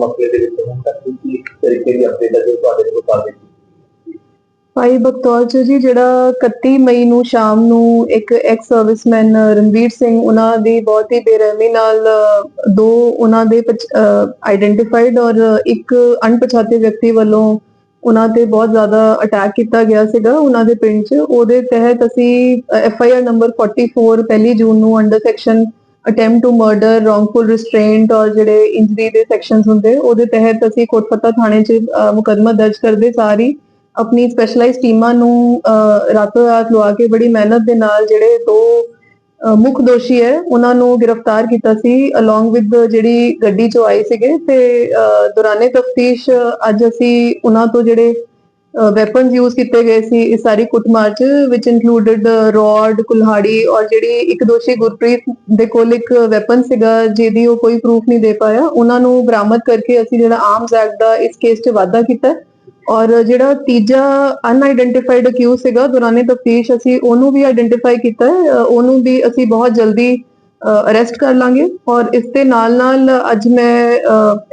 ਮਸਲੇ ਦੇ ਵਿੱਚ ਹੁਣ ਤੱਕ ਕੀ ਤਰੀਕੇ ਦੀ ਅਪਡੇਟ ਹੈ ਜੋ ਤੁਹਾਡੇ ਕੋਲ ਕਰ ਦਿੱਤੀ। ਭਾਈ ਬਖਤੌਰ ਜੀ ਜਿਹੜਾ 31 ਮਈ ਨੂੰ ਸ਼ਾਮ ਨੂੰ ਇੱਕ ਐਕਸ ਸਰਵਿਸਮੈਨ ਰਣਵੀਰ ਸਿੰਘ, ਉਹਨਾਂ ਦੀ ਬਹੁਤ ਹੀ ਬੇਰਹਿਮੀ ਨਾਲ ਦੋ ਉਹਨਾਂ ਦੇ ਆਈਡੈਂਟੀਫਾਈਡ ਔਰ ਇੱਕ ਅਣਪਛਾਤੇ ਵਿਅਕਤੀ ਵੱਲੋਂ ਉਹਨਾਂ ਤੇ ਬਹੁਤ ਜ਼ਿਆਦਾ ਅਟੈਕ ਕੀਤਾ ਗਿਆ ਸੀਗਾ ਉਹਨਾਂ ਦੇ ਪਿੰਡ 'ਚ। ਉਹਦੇ ਤਹਿਤ ਅਸੀਂ ਐਫ ਆਈ ਆਰ ਨੰਬਰ 44 ਪਹਿਲੀ ਜੂਨ ਨੂੰ under section attempt to murder wrongful restraint ਔਰ ਜਿਹੜੇ ਇੰਜਰੀ ਦੇ ਸੈਕਸ਼ਨਸ ਹੁੰਦੇ ਉਹਦੇ ਤਹਿਤ ਅਸੀਂ ਕੋਟਫਤਾ ਥਾਣੇ 'ਚ ਅਹ, ਦਰਜ ਕਰਦੇ ਸਾਰੀ ਆਪਣੀ ਸਪੈਸ਼ਲਾਈਜ਼ ਟੀਮਾਂ ਨੂੰ ਅਹ, ਰਾਤੋਂ ਰਾਤ ਲਵਾ ਕੇ ਬੜੀ ਮਿਹਨਤ ਦੇ ਨਾਲ ਜਿਹੜੇ ਦੋ ਮੁੱਖ ਦੋਸ਼ੀ ਹੈ ਉਹਨਾਂ ਨੂੰ ਗ੍ਰਿਫਤਾਰ ਕੀਤਾ ਸੀ ਅਲੋਂਗ ਵਿਦ ਜਿਹੜੀ ਗੱਡੀ ਚੋਂ ਆਏ ਸੀਗੇ ਤੇ ਦੌਰਾਨੇ ਤਫਤੀਸ਼ ਅੱਜ ਅਸੀਂ ਉਹਨਾਂ ਤੋਂ ਜਿਹੜੇ ਵੈਪਨਸ ਯੂਜ਼ ਕੀਤੇ ਗਏ ਸੀ ਇਸ ਸਾਰੀ ਕੁੱਟਮਾਰ ਚ ਵਿਚ ਇਨਕਲੂਡਡ ਰੋਡ ਕੁਲਹਾੜੀ ਔਰ ਜਿਹੜੀ ਇੱਕ ਦੋਸ਼ੀ ਗੁਰਪ੍ਰੀਤ ਦੇ ਕੋਲ ਇੱਕ ਵੈਪਨ ਸੀਗਾ, ਜਿਹਦੀ ਉਹ ਕੋਈ ਪ੍ਰੂਫ ਨਹੀਂ ਦੇ ਪਾਇਆ। ਉਹਨਾਂ ਨੂੰ ਬਰਾਮਦ ਕਰਕੇ ਅਸੀਂ ਜਿਹੜਾ ਆਰਮਸ ਐਕਟ ਦਾ ਇਸ ਕੇਸ 'ਚ ਵਾਧਾ ਕੀਤਾ। ਔਰ ਜਿਹੜਾ ਤੀਜਾ ਅਨਆਇਡੈਂਟੀਫਾਈਡ ਅਕਿਊਜ਼ ਸੀਗਾ, ਦੌਰਾਨੇ ਤਫਤੀਸ਼, ਅਸੀਂ ਉਹਨੂੰ ਵੀ ਆਇਡੈਂਟੀਫਾਈ ਕੀਤਾ। ਉਹਨੂੰ ਵੀ ਅਸੀਂ ਬਹੁਤ ਜਲਦੀ ਅਰੈਸਟ ਕਰ ਲਾਂਗੇ ਔਰ ਇਸ ਦੇ ਨਾਲ ਨਾਲ ਅੱਜ ਮੈਂ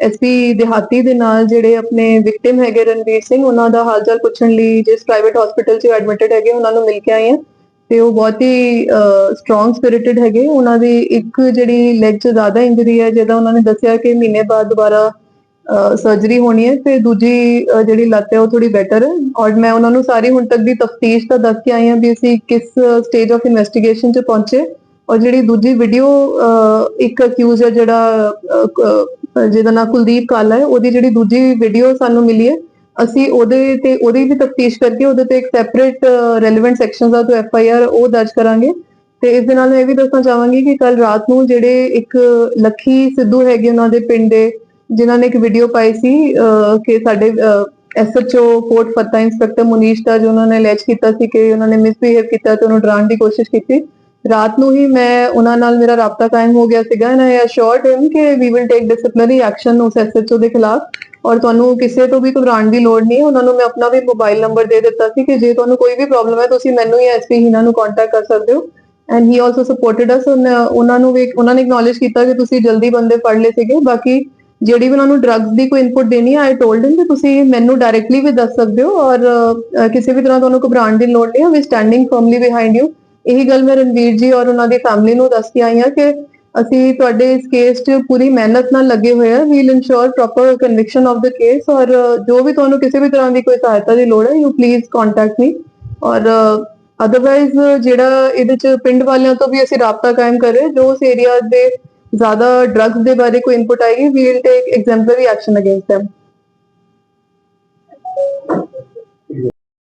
ਐਸਪੀ ਦਿਹਾਤੀ ਦੇ ਨਾਲ ਜਿਹੜੇ ਆਪਣੇ ਵਿਕਟਿਮ ਹੈਗੇ ਰਣਵੀਰ ਸਿੰਘ, ਉਹਨਾਂ ਦਾ ਹਾਲਚਾਲ ਪੁੱਛਣ ਲਈ ਜਿਸ ਪ੍ਰਾਈਵੇਟ ਹਸਪੀਟਲ 'ਚ ਐਡਮਿਟਡ ਹੈਗੇ, ਉਹਨਾਂ ਨੂੰ ਮਿਲ ਕੇ ਆਏ ਹਾਂ ਤੇ ਉਹ ਬਹੁਤ ਹੀ ਸਟਰੋਂਗ ਸਪਿਰਿਟਡ ਹੈਗੇ। ਉਹਨਾਂ ਦੀ ਇੱਕ ਜਿਹੜੀ ਲੈਗ 'ਚ ਜ਼ਿਆਦਾ ਇੰਜਰੀ ਹੈ, ਜਿਹਦਾ ਉਹਨਾਂ ਨੇ ਦੱਸਿਆ ਕਿ ਮਹੀਨੇ ਬਾਅਦ ਦੁਬਾਰਾ ਸਰਜਰੀ ਹੋਣੀ ਹੈ ਤੇ ਦੂਜੀ ਜਿਹੜੀ ਲੱਤ ਹੈ ਉਹ ਥੋੜੀ ਬੈਟਰ ਹੈ ਔਰ ਮੈਂ ਉਹਨਾਂ ਨੂੰ ਸਾਰੀ ਹੁਣ ਤੱਕ ਦੀ ਤਫਤੀਸ਼ ਤਾਂ ਦੱਸ ਕੇ ਆਈ ਹਾਂ ਵੀ ਅਸੀਂ ਕਿਸ ਸਟੇਜ ਆਫ ਇਨਵੈਸਟੀਗੇਸ਼ਨ 'ਚ ਪਹੁੰਚੇ। ਔਰ ਜਿਹੜੀ ਦੂਜੀ ਵੀਡੀਓ ਇੱਕ ਅਕਿਊਜ਼ ਹੈ ਜਿਹੜਾ ਜਿਹਦਾ ਨਾਮ ਕੁਲਦੀਪ ਕਾਲਾ ਹੈ, ਉਹਦੀ ਜਿਹੜੀ ਦੂਜੀ ਵੀਡੀਓ ਸਾਨੂੰ ਮਿਲੀ ਹੈ, ਅਸੀਂ ਉਹਦੇ ਤੇ, ਉਹਦੀ ਵੀ ਤਫਤੀਸ਼ ਕਰਕੇ ਉਹਦੇ ਤੇ ਇੱਕ ਸੈਪਰੇਟ ਰੈਲੇਵੈਂਟ ਸੈਕਸ਼ਨਸ ਦਾ ਤੋਂ ਐਫ ਆਈ ਆਰ ਉਹ ਦਰਜ ਕਰਾਂਗੇ। ਤੇ ਇਸ ਦੇ ਨਾਲ ਇਹ ਵੀ ਦੱਸਣਾ ਚਾਹਾਂਗੀ ਕਿ ਕੱਲ ਰਾਤ ਨੂੰ ਜਿਹੜੇ ਇੱਕ ਲੱਖੀ ਸਿੱਧੂ ਹੈਗੇ ਉਹਨਾਂ ਦੇ ਪਿੰਡ ਦੇ, ਜਿਨ੍ਹਾਂ ਨੇ ਇੱਕ ਵੀਡੀਓ ਪਾਈ ਸੀ ਕਿ ਸਾਡੇ ਐਸਐਚਓ ਕੋਟ ਫੱਤਾ ਇੰਸਪੈਕਟਰ ਮੁਨੀਸ਼ ਦਾ ਜੋ ਉਹਨਾਂ ਨੇ ਲੈਚ ਕੀਤਾ ਸੀ ਕਿ ਉਹਨਾਂ ਨੇ ਮਿਸਬਿਹੇਵ ਕੀਤਾ ਤੇ ਉਹਨੂੰ ਡਰਾਉਣ ਦੀ ਕੋਸ਼ਿਸ਼ ਕੀਤੀ। ਰਾਤ ਨੂੰ ਹੀ ਮੈਂ ਉਹਨਾਂ ਨਾਲ ਮੇਰਾ ਰਾਬਤਾ ਕਾਇਮ ਹੋ ਗਿਆ ਸੀਗਾ ਐਂਡ ਆਈ ਅਸ਼ੋਰਡ ਹਿਮ ਕਿ we will take disciplinary action ਉਸ ਐਸਐਚਓ ਦੇ ਖਿਲਾਫ ਔਰ ਤੁਹਾਨੂੰ ਕਿਸੇ ਤੋਂ ਵੀ ਘਬਰਾਉਣ ਦੀ ਲੋੜ ਨਹੀਂ ਹੈ। ਉਹਨਾਂ ਨੂੰ ਮੈਂ ਆਪਣਾ ਵੀ ਮੋਬਾਈਲ ਨੰਬਰ ਦੇ ਦਿੱਤਾ ਸੀ ਕਿ ਜੇ ਤੁਹਾਨੂੰ ਕੋਈ ਵੀ ਪ੍ਰੋਬਲਮ ਹੈ, ਤੁਸੀਂ ਮੈਨੂੰ ਜਾਂ ਐਸਪੀ ਹਿਨਾ ਨੂੰ ਕੰਟੈਕਟ ਕਰ ਸਕਦੇ ਹੋ। And he also supported us ਉਹਨਾਂ ਨੂੰ ਵੀ ਉਹਨਾਂ ਨੇ ਐਕਨੋਲਜ ਕੀਤਾ ਕਿ ਤੁਸੀਂ ਜਲਦੀ ਬੰਦੇ ਫੜ ਲਏ ਸੀਗੇ। ਬਾਕੀ ਜਿਹੜੀ ਵੀ ਉਹਨਾਂ ਨੂੰ ਡਰੱਗਸ ਦੀ ਕੋਈ ਇਨਪੁਟ ਦੇਣੀ ਹੈ ਆਈ ਟੋਲਡ ਹਿਮ ਕਿ ਤੁਸੀਂ ਮੈਨੂੰ ਡਾਇਰੈਕਟਲੀ ਵੀ ਦੱਸ ਸਕਦੇ ਹੋ ਔਰ ਕਿਸੇ ਵੀ ਤਰ੍ਹਾਂ ਤੁਹਾਨੂੰ ਘਬਰਾਉਣ ਦੀ ਲੋੜ ਨਹੀਂ ਹੈ। We standing firmly behind you ਇਹ ਗੱਲ ਮੈਂ ਰਣਵੀਰ ਜੀ ਔਰ ਉਹਨਾਂ ਦੀ ਫੈਮਿਲੀ ਨੂੰ ਦੱਸ ਕੇ ਆਈ ਹਾਂ ਕਿ ਅਸੀਂ ਤੁਹਾਡੇ ਇਸ ਕੇਸ 'ਚ ਪੂਰੀ ਮਿਹਨਤ ਨਾਲ ਲੱਗੇ ਹੋਏ ਆ we'll insure proper conviction of the case ਔਰ ਜੋ ਵੀ ਤੁਹਾਨੂੰ ਕਿਸੇ ਵੀ ਤਰ੍ਹਾਂ ਦੀ ਕੋਈ ਸਹਾਇਤਾ ਦੀ ਲੋੜ ਹੈ ਯੂ ਪਲੀਜ਼ ਕੰਟੈਕਟ ਮੀ ਔਰ ਅਦਰਵਾਈਜ਼ ਜਿਹੜਾ ਇਹਦੇ ਚ ਪਿੰਡ ਵਾਲਿਆਂ ਤੋਂ ਵੀ ਅਸੀਂ ਰਾਬਤਾ ਕਾਇਮ ਕਰ ਰਹੇ ਜੋ ਉਸ ਏਰੀਆ ਦੇ ਜ਼ਿਆਦਾ ਡਰੱਗਸ ਦੇ ਬਾਰੇ ਕੋਈ ਇਨਪੁਟ ਆਏਗੀ we take exemplary action against them